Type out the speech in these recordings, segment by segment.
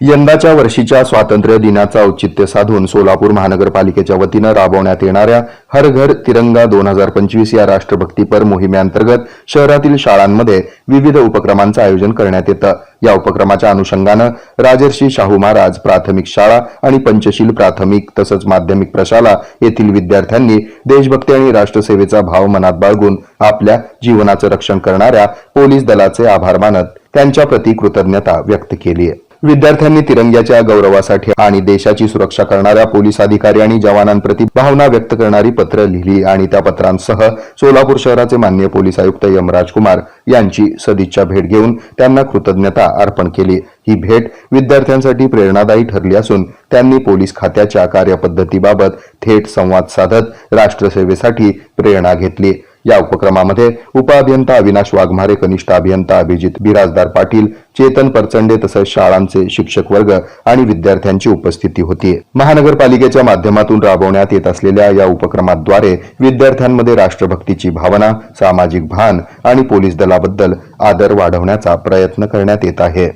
यंदाच्या वर्षीच्या स्वातंत्र्य दिनाचं औचित्य साधून सोलापूर महानगरपालिकेच्या वतीनं राबवण्यात येणाऱ्या हर घर तिरंगा दोन हजार पंचवीस या राष्ट्रभक्तीपर मोहिमेअंतर्गत शहरातील शाळांमध्ये विविध उपक्रमांचं आयोजन करण्यात येतं. या उपक्रमाच्या अनुषंगानं राजर्षी शाहू महाराज प्राथमिक शाळा आणि पंचशील प्राथमिक तसंच माध्यमिक प्रशाला येथील विद्यार्थ्यांनी देशभक्ती आणि राष्ट्रसेवेचा भाव मनात बाळगून आपल्या जीवनाचं रक्षण करणाऱ्या पोलीस दलाचे आभार मानत त्यांच्या प्रती कृतज्ञता व्यक्त केली आहे विद्यार्थ्यांनी तिरंग्याच्या गौरवासाठी आणि देशाची सुरक्षा करणाऱ्या पोलीस अधिकारी आणि जवानांप्रती भावना व्यक्त करणारी पत्र लिहिली आणि त्या पत्रांसह सोलापूर शहराचे मान्य पोलीस आयुक्त यमराज कुमार यांची सदिच्छा भेट घेऊन त्यांना कृतज्ञता अर्पण केली. ही भेट विद्यार्थ्यांसाठी प्रेरणादायी ठरली असून त्यांनी पोलीस खात्याच्या कार्यपद्धतीबाबत थेट संवाद साधत राष्ट्रसेवेसाठी प्रेरणा घेतली. या उपक्रमामध्ये उपअभियंता अविनाश वाघमारे कनिष्ठ अभियंता अभिजित बिराजदार पाटील चेतन परचंडे तसंच शाळांचे शिक्षक वर्ग आणि विद्यार्थ्यांची उपस्थिती होती. महानगरपालिकेच्या माध्यमातून राबवण्यात येत असलेल्या या उपक्रमाद्वारे विद्यार्थ्यांमध्ये राष्ट्रभक्तीची भावना सामाजिक भान आणि पोलीस दलाबद्दल आदर वाढवण्याचा प्रयत्न करण्यात येत आहे.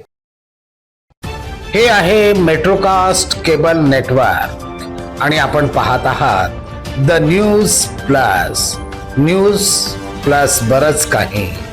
हे आहे मेट्रोकास्ट केबल नेटवर्क आणि आपण पाहत आहात the news plus. News plus बरच काही.